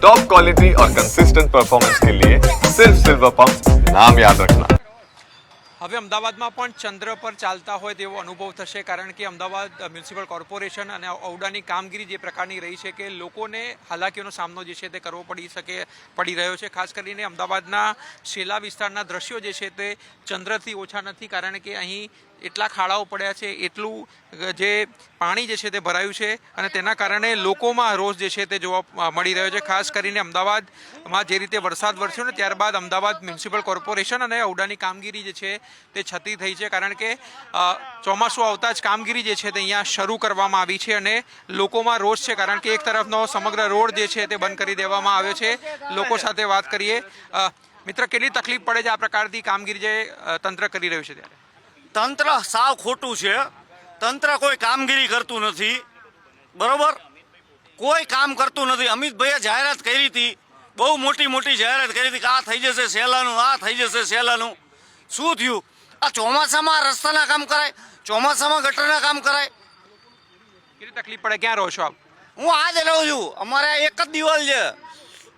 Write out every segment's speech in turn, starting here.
Top quality और consistent performance के लिए सिर्फ सिल्वर पंप नाम याद रखना હવે અમદાવાદમાં પણ ચંદ્ર પર ચાલતા હોય તેવો અનુભવ થશે કારણ કે અમદાવાદ મ્યુનિસિપલ કોર્પોરેશન અને ઔડાની કામગીરી જે પ્રકારની રહી છે કે લોકોને હાલાકીઓનો સામનો જે છે તે કરવો પડી શકે પડી રહ્યો છે ખાસ કરીને અમદાવાદના શેલા વિસ્તારના દ્રશ્યો જે છે તે ચંદ્રથી ઓછા નથી કારણ કે અહીં એટલા ખાડાઓ પડ્યા છે, એટલું જે પાણી જે છે તે ભરાયું છે અને તેના કારણે લોકોમાં રોષ જે છે તે જોવા મળી રહ્યો છે. ખાસ કરીને અમદાવાદમાં જે રીતે વરસાદ વરસ્યો ને ત્યારબાદ અમદાવાદ મ્યુનિસિપલ કોર્પોરેશન અને ઔડાની કામગીરી જે છે તે છતી થઈ છે. કારણ કે ચોમાસું આવતા જ કામગીરી જે છે તે અહીંયા શરૂ કરવામાં આવી છે અને લોકોમાં રોષ છે. કારણ કે એક તરફનો સમગ્ર રોડ જે છે તે બંધ કરી દેવામાં આવ્યો છે. લોકો સાથે વાત કરીએ. મિત્ર, કેટલી તકલીફ પડે છે આ પ્રકારથી કામગીરી જે તંત્ર કરી રહ્યું છે ત્યારે? તંત્ર સાવ ખોટું છે. તંત્ર કોઈ કામગીરી કરતું નથી. બરોબર? કોઈ કામ કરતું નથી. અમિતભાઈએ જાહેરાત કરી હતી. બહુ મોટી મોટી જાહેરાત કરી હતી કે આ થઈ જશે સેલાનું આ થઈ જશે સેલાનું. શું થયું? આ ચોમાસામાં રસ્તાના કામ કરાય ચોમાસામાં ગટરના કામ કરાય. કેટલી તકલીફ પડે? ક્યાં રહો છો આપ? હું આ જ રહું છું. અમારે આ એક જ દિવાલ છે.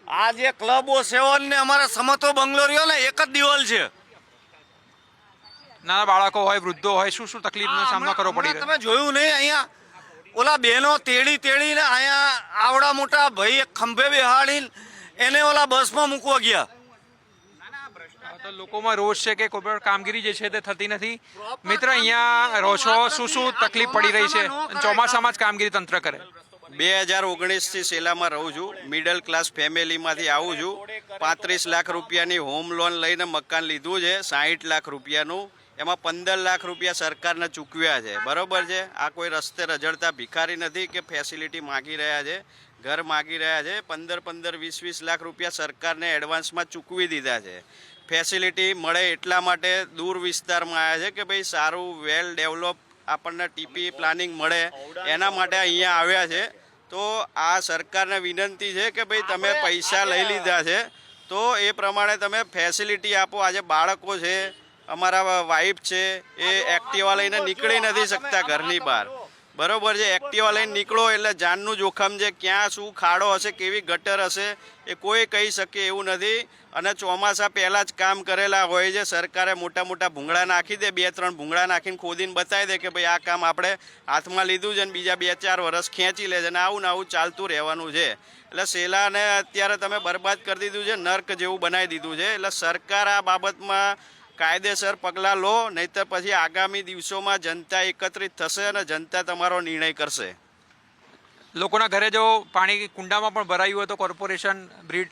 આ જે ક્લબો સેવન ને અમારા સમતો બંગલો રહ્યો ને એક જ દિવાલ છે. નાના બાળકો હોય વૃદ્ધો હોય શું શું તકલીફનો સામનો કરવો પડી રહ્યો તમે જોયું નહીં અહીંયા ઓલા બહેનો તેડી તેડીને અહીંયા આવડા મોટા ભાઈ ખંભે બેહાડીને એને ઓલા બસમાં મૂકવા ગયા. તો લોકોમાં રોષ છે કે કોઈ પણ કામગીરી જે છે તે થતી નથી. મિત્ર અહીંયા રહો છો શું શું તકલીફ પડી રહી છે? ચોમાસામાં જ કામગીરી તંત્ર કરે. બે હજાર ઓગણીસથી સેલામાં રહું છું. મિડલ ક્લાસ ફેમિલીમાંથી આવું છું. પાંત્રીસ લાખ રૂપિયાની હોમ લોન લઈને મકાન લીધું છે. સાહીઠ લાખ રૂપિયાનું એમાં પંદર લાખ રૂપિયા સરકારને ચૂકવ્યા છે. બરાબર છે? આ કોઈ રસ્તે રજડતા ભિખારી નથી કે ફેસિલિટી માગી રહ્યા છે ઘર માગી રહ્યા છે. પંદર પંદર વીસ વીસ લાખ રૂપિયા સરકારને એડવાન્સમાં ચૂકવી દીધા છે. ફેસિલિટી મળે એટલા માટે દૂર વિસ્તારમાં આવ્યા છે કે ભાઈ સારું વેલ ડેવલપ આપણને ટીપી પ્લાનિંગ મળે. એના માટે અહીંયા આવ્યા છે. તો આ સરકારને વિનંતી છે કે ભાઈ તમે પૈસા લઈ લીધા છે. તો એ પ્રમાણે તમે ફેસિલિટી આપો. આજે બાળકો છે અમારા વાઈફ છે એ એક્ટિવા લઈને નીકળી નથી શકતા ઘરની બહાર. બરોબર છે એક્ટિવા લઈને નીકળો એટલે જાનનું જોખમ છે ક્યાં શું ખાડો હશે કેવી ગટર હશે એ કોઈ કહી શકે એવું નથી. અને ચોમાસા પહેલાં જ કામ કરેલા હોય છે સરકારે મોટા મોટા ભૂંગળા નાખી દે બે ત્રણ ભૂંગળા નાખીને ખોદીને બતાવી દે કે ભાઈ આ કામ આપણે હાથમાં લીધું છે ને બીજા બે ચાર વર્ષ ખેંચી લે છે ને આવું ને આવું ચાલતું રહેવાનું છે. એટલે સેલાને અત્યારે તમે બરબાદ કરી દીધું છે નર્ક જેવું બનાવી દીધું છે. એટલે સરકાર આ બાબતમાં કાયદેસર પગલાં લો નહીતર પછી આગામી દિવસોમાં જનતા એકત્રિત થશે અને જનતા તમારો નિર્ણય કરશે. લોકોના ઘરે જો પાણી કુંડામાં પણ ભરાયું હોય તો કોર્પોરેશન બ્રીડ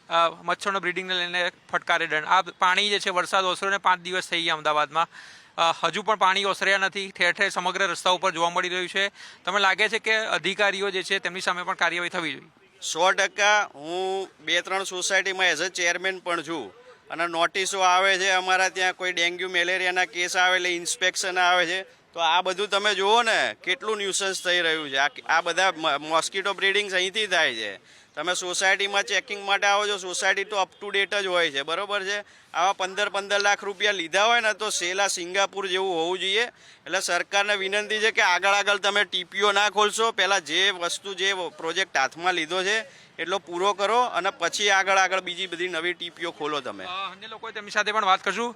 મચ્છરનો બ્રીડિંગને લઈને ફટકારે દંડ. આ પાણી જે છે વરસાદ ઓસરોને પાંચ દિવસ થઈ ગયા અમદાવાદમાં. હજુ પણ પાણી ઓસર્યા નથી. ઠેર ઠેર સમગ્ર રસ્તા ઉપર જોવા મળી રહ્યું છે. તમે લાગે છે કે અધિકારીઓ જે છે તેમની સામે પણ કાર્યવાહી થવી જોઈએ? સો ટકા હું બે ત્રણ સોસાયટીમાં એઝ અ ચેરમેન પણ છું. અને નોટિસો આવે છે, અમારા ત્યાં કોઈ ડેન્ગ્યુ, મેલેરિયાના કેસ આવે એટલે ઇન્સ્પેક્શન આવે છે. તો આ બધું તમે જુઓ ને, કેટલું ન્યુસન્સ થઈ રહ્યું છે. આ બધા મોસ્કીટો બ્રીડિંગ્સ અહીંથી થાય છે. તમે સોસાયટીમાં ચેકિંગ માટે આવો છો, સોસાયટી તો અપ ટુ ડેટ જ હોય છે, બરાબર છે? આવા પંદર પંદર લાખ રૂપિયા લીધા હોય ને તો સેલા સિંગાપુર જેવું હોવું જોઈએ. એટલે સરકારને વિનંતી છે કે આગળ આગળ તમે ટીપીઓ ના ખોલશો પહેલાં જે વસ્તુ, જે પ્રોજેક્ટ હાથમાં લીધો છે, એટલો પૂરો કરો અને પછી આગળ આગળ બીજી બધી નવી ટીપીઓ ખોલો તમે. લોકો તેમની સાથે પણ વાત કરશું.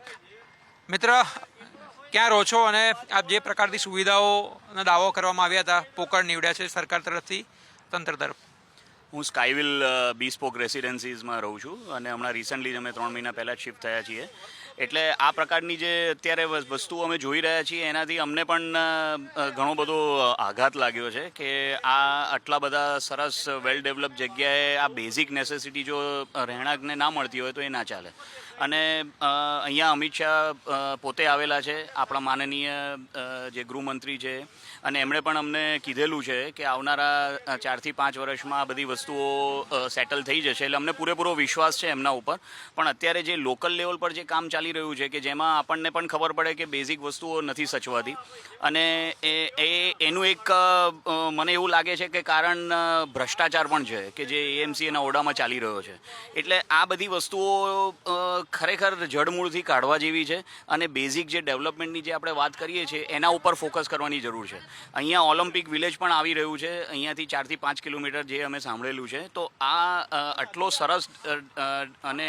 મિત્ર, ક્યાં રહો છો અને આપ જે પ્રકારની સુવિધાઓનો દાવો કરવામાં આવ્યા હતા, પોકળ નીવડ્યા છે સરકાર તરફથી, તંત્ર તરફ. હું સ્કાયવિલ બીસ્પોક રેસિડેન્સીઝમાં રહું છું અને હમણાં રિસન્ટલી અમે ત્રણ મહિના પહેલાં શિફ્ટ થયા છીએ. એટલે આ પ્રકારની જે અત્યારે વસ- વસ્તુઓ અમે જોઈ રહ્યા છીએ, એનાથી અમને પણ ઘણો બધો આઘાત લાગ્યો છે કે આ આટલા બધા સરસ વેલ ડેવલપ જગ્યાએ આ બેઝિક નેસેસિટી જો રહેણાંકને ના મળતી હોય તો એ ના ચાલે. અને અહીંયા અમિત શાહ પોતે આવેલા છે, આપણા માનનીય જે ગૃહમંત્રી છે અને એમણે પણ અમને કીધેલું છે કે આવનારા ચારથી પાંચ વર્ષમાં આ બધી વસ્તુઓ સેટલ થઈ જશે એટલે અમને પૂરેપૂરો વિશ્વાસ છે એમના ઉપર. પણ અત્યારે જે લોકલ લેવલ પર જે કામ ચાલી રહ્યું છે કે જેમાં આપણને પણ ખબર પડે કે બેઝિક વસ્તુઓ નથી સચવાતી. અને એ એનું એક મને એવું લાગે છે કે કારણ ભ્રષ્ટાચાર પણ છે કે જે એએમસી એના ઓરડામાં ચાલી રહ્યો છે. એટલે આ બધી વસ્તુઓ ખરેખર જડમૂળથી કાઢવા જેવી છે. અને બેઝિક જે ડેવલપમેન્ટની જે આપણે વાત કરીએ છીએ, એના ઉપર ફોકસ કરવાની જરૂર છે. અહીંયા ઓલિમ્પિક વિલેજ પણ આવી રહ્યું છે. અહીંયાથી ચારથી પાંચ કિલોમીટર જે અમે સાંભળેલું છે. તો આ આટલો સરસ અને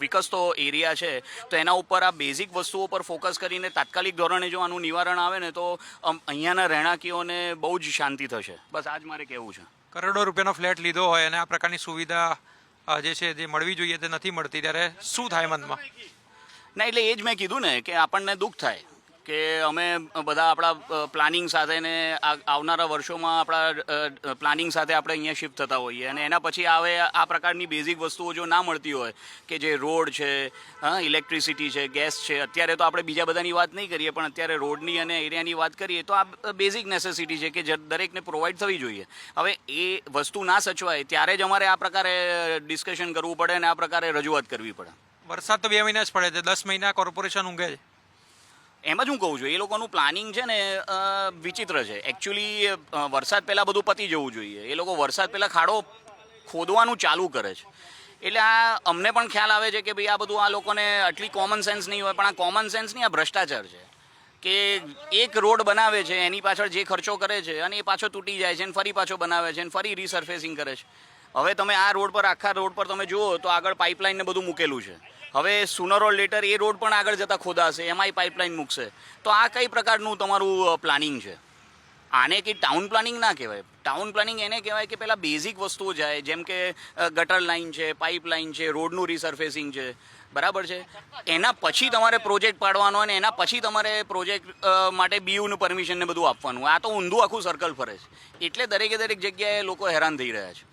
વિકસતો એરિયા છે તો એના ઉપર આ બેઝિક વસ્તુઓ પર ફોકસ કરીને તાત્કાલિક ધોરણે જો આનું નિવારણ આવે ને તો અહીંયાના રહેણાંકીઓને બહુ જ શાંતિ થશે. બસ આજ મારે કહેવું છે. કરોડો રૂપિયાનો ફ્લેટ લીધો હોય અને આ પ્રકારની સુવિધા જે છે જે મળવી જોઈએ તે નથી મળતી ત્યારે શું થાય મનમાં? ના એટલે એ જ મેં કીધું ને કે આપણને દુઃખ થાય. કે અમે બધા આપણા પ્લાનિંગ સાથે ને આવનારા વર્ષોમાં આપણા પ્લાનિંગ સાથે આપણે અહીંયા શિફ્ટ થતા હોઈએ અને એના પછી આવે આ પ્રકારની બેઝિક વસ્તુઓ જો ના મળતી હોય, કે જે રોડ છે, હા ઇલેક્ટ્રિસિટી છે ગેસ છે, અત્યારે તો આપણે બીજા બધાની વાત નહીં કરીએ, પણ અત્યારે રોડની અને એરિયાની વાત કરીએ, તો આ બેઝિક નેસેસિટી છે કે જે દરેકને પ્રોવાઈડ થવી જોઈએ. હવે એ વસ્તુ ના સચવાય, ત્યારે જ અમારે આ પ્રકારે ડિસ્કશન કરવું પડે અને આ પ્રકારે રજૂઆત કરવી પડે. વરસાદ તો બે મહિના જ પડે છે, દસ મહિના કોર્પોરેશન ઊંઘે છે. એમ જ હું કહું છું, એ લોકોનું પ્લાનિંગ છે ને વિચિત્ર છે. એકચ્યુઅલી વરસાદ પહેલાં બધું પતી જવું જોઈએ. એ લોકો વરસાદ પહેલાં ખાડો ખોદવાનું ચાલુ કરે છે. એટલે આ અમને પણ ખ્યાલ આવે છે કે ભાઈ આ બધું આ લોકોને આટલી કોમન સેન્સ નહીં હોય, પણ આ કોમન સેન્સ નહીં આ ભ્રષ્ટાચાર છે. કે એક રોડ બનાવે છે, એની પાછળ જે ખર્ચો કરે છે, અને એ પાછો તૂટી જાય છે અને ફરી પાછો બનાવે છે અને ફરી રીસર્ફેસિંગ કરે છે. હવે તમે આ રોડ પર, આખા રોડ પર તમે જુઓ, તો આગળ પાઇપલાઇનને બધું મૂકેલું છે. હવે સુનર ઓર લેટર એ રોડ પણ આગળ જતા ખોદાશે, એમાંય પાઇપલાઇન મૂકશે. તો આ કઈ પ્રકારનું તમારું પ્લાનિંગ છે? આને કે ટાઉન પ્લાનિંગ ના કહેવાય? ટાઉન પ્લાનિંગ એને કહેવાય કે પહેલાં બેઝિક વસ્તુઓ જાય, જેમ કે ગટર લાઇન છે પાઇપલાઇન છે, રોડનું રિસર્ફેસિંગ છે. બરાબર છે? એના પછી તમારે પ્રોજેક્ટ પાડવાનો અને એના પછી તમારે પ્રોજેક્ટ માટે બીયુનું પરમિશન ને બધું આપવાનું. આ તો ઊંધું આખું સર્કલ ફરે છે. એટલે દરેકે દરેક જગ્યાએ લોકો હેરાન થઈ રહ્યા છે.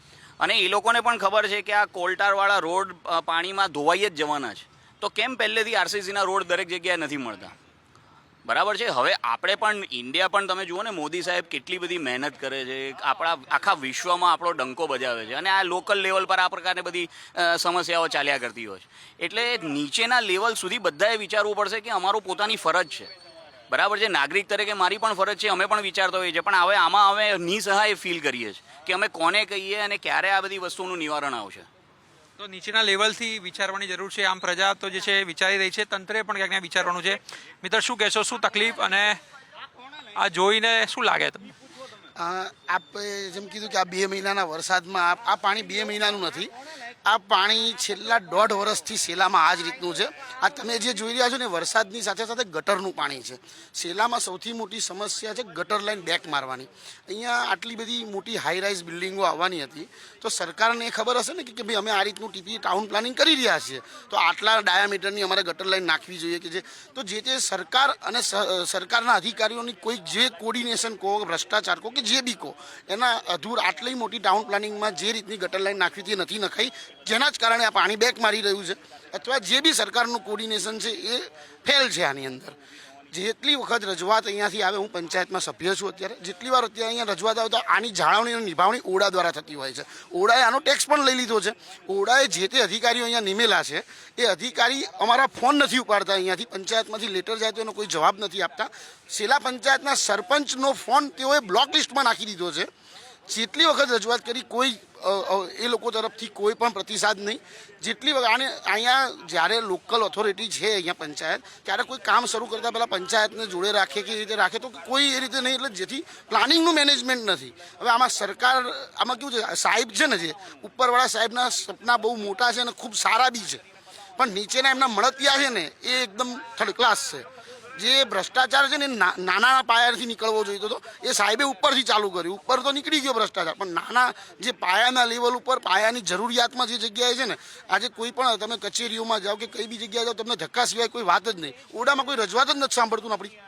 અને એ લોકોને પણ ખબર છે કે આ કોલટારવાળા રોડ પાણીમાં ધોવાઈ જ જવાના છે. તો કેમ પહેલેથી આરસીસીના રોડ દરેક જગ્યાએ નથી મળતા? બરાબર છે? હવે આપણે પણ, ઇન્ડિયા પણ તમે જુઓ ને, મોદી સાહેબ કેટલી બધી મહેનત કરે છે. આપણા, આખા વિશ્વમાં આપણો ડંકો બજાવે છે. અને આ લોકલ લેવલ પર આ પ્રકારની બધી સમસ્યાઓ ચાલ્યા કરતી હોય છે. એટલે નીચેના લેવલ સુધી બધાએ વિચારવું પડશે કે અમારું પોતાની ફરજ છે. બરાબર છે? નાગરિક તરીકે મારી પણ ફરજ છે અમે પણ વિચારતા હોઈએ છીએ. પણ હવે આમાં અમે નિસહાય ફીલ કરીએ છીએ કે અમે કોને કહીએ અને ક્યારે આ બધી વસ્તુનું નિવારણ આવશે. તો નીચેના લેવલથી વિચારવાની જરૂર છે. આમ પ્રજા તો જે છે વિચારી રહી છે તંત્રે પણ ક્યાંક વિચારવાનું છે. મિત્ર શું કહેશો? શું તકલીફ? અને આ જોઈને શું લાગે તમને? આપ જેમ કીધું કે આ બે મહિનાના વરસાદમાં આ- આ પાણી બે મહિનાનું નથી. આ પાણી છેલ્લા દોઢ વર્ષથી સેલામાં આ જ રીતનું છે. આ તમે જે જોઈ રહ્યા છો ને, વરસાદની સાથે સાથે ગટરનું પાણી છે. સેલામાં સૌથી મોટી સમસ્યા છે ગટર લાઈન બેક મારવાની. અહીંયા આટલી બધી મોટી હાઈ રાઇઝ બિલ્ડિંગો આવવાની હતી. તો સરકારને એ ખબર હશે ને કે ભાઈ, અમે આ રીતનું ટીપી ટાઉન પ્લાનિંગ કરી રહ્યા છીએ. તો આટલા ડાયામીટરની અમારે ગટર લાઈન નાખવી જોઈએ કે જે, તો જે તે સરકાર અને સરકારના અધિકારીઓની કોઈ જે કોર્ડિનેશન કહો, ભ્રષ્ટાચાર કહો કે જે બી કહો, એના અધૂર આટલી મોટી ટાઉન પ્લાનિંગમાં જે રીતની ગટર લાઈન નાખવી તે નથી નખાઈ. જેના જ કારણે આ પાણી બેક મારી રહ્યું છે. અથવા જે બી સરકારનું કોર્ડિનેશન છે એ ફેલ છે આની અંદર. જેટલી વખત રજૂઆત અહીંયાથી આવે, હું પંચાયતમાં સભ્ય છું અત્યારે, જેટલી વાર અત્યારે અહીંયા રજૂઆત આવે તો આની જાળવણી અને નિભાવણી ઓડા દ્વારા થતી હોય છે. ઓડાએ આનો ટેક્સ પણ લઈ લીધો છે. ઓડાએ જે તે અધિકારીઓ અહીંયા નિમેલા છે, એ અધિકારી અમારા ફોન નથી ઉપાડતા અહીંયાથી, પંચાયતમાંથી લેટર જાય તો એનો કોઈ જવાબ નથી આપતા. સેલા પંચાયતના સરપંચનો ફોન તેઓએ બ્લોક લિસ્ટમાં નાખી દીધો છે. જેટલી વખત રજૂઆત કરી, કોઈ એ લોકો તરફથી કોઈ પણ પ્રતિસાદ નહીં. જેટલી વખત, અને અહીંયા જ્યારે લોકલ ઓથોરિટી છે અહીંયા પંચાયત, ત્યારે કોઈ કામ શરૂ કરતા પહેલાં પંચાયતને જોડે રાખે કે એ રીતે રાખે, તો કોઈ એ રીતે નહીં, એટલે જેથી પ્લાનિંગનું મેનેજમેન્ટ નથી. હવે આમાં સરકાર, આમાં કેવું છે, સાહેબ છે ને જે, ઉપરવાળા સાહેબના સપના બહુ મોટા છે અને ખૂબ સારા બી છે. પણ નીચેના એમના મળતિયા છે ને, એ એકદમ થર્ડ ક્લાસ છે. જે ભ્રષ્ટાચાર છે ને નાના પાયાથી નીકળવો જોઈતો તો એ સાહેબે ઉપરથી ચાલુ કર્યું. ઉપર તો નીકળી ગયો ભ્રષ્ટાચાર, પણ નાના જે પાયાના લેવલ ઉપર, પાયાની જરૂરિયાતમાં જે જગ્યાએ છે ને, આજે કોઈ પણ, તમે કચેરીઓમાં જાઓ કે કઈ બી જગ્યાએ જાઓ, તમને ધક્કા સિવાય કોઈ વાત જ નહીં. ઓડામાં કોઈ રજૂઆત જ નથી સાંભળતું આપણી.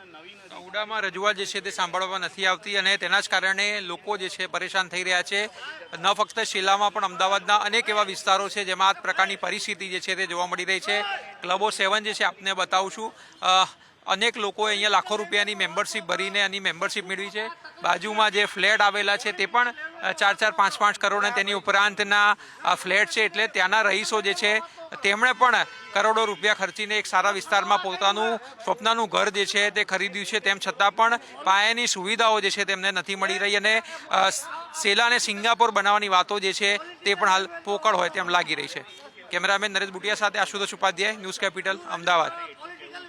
ઉડામાં રજૂઆત જે છે તે સાંભળવા નથી આવતી અને તેના જ કારણે લોકો જે છે પરેશાન થઈ રહ્યા છે. ન ફક્ત શિલામાં, પણ અમદાવાદના અનેક એવા વિસ્તારો છે જેમાં આ પ્રકારની પરિસ્થિતિ જે છે તે જોવા મળી રહી છે. ક્લબો સેવન જે છે આપને બતાવું છું. અનેક લોકોએ અહીંયા લાખો રૂપિયાની મેમ્બરશિપ ભરીને એની મેમ્બરશિપ મેળવી છે. બાજુમાં જે ફ્લેટ આવેલા છે તે પણ ચાર ચાર, પાંચ પાંચ કરોડ તેની ઉપરાંતના ફ્લેટ છે એટલે ત્યાંના રહીશો જે છે તેમણે પણ કરોડો રૂપિયા ખર્ચીને એક સારા વિસ્તારમાં પોતાનું સ્વપ્નનું ઘર જે છે તે ખરીદ્યું છે. તેમ છતાં પણ પાયાની સુવિધાઓ જે છે તેમને નથી મળી રહી અને સેલાને સિંગાપોર બનાવવાની વાતો જે છે તે પણ હાલ પોકળ હોય તેમ લાગી રહી છે. કેમેરામેન નરેશ બુટિયા સાથે આશુતોષ ઉપાધ્યાય, ન્યૂઝ કેપિટલ, અમદાવાદ.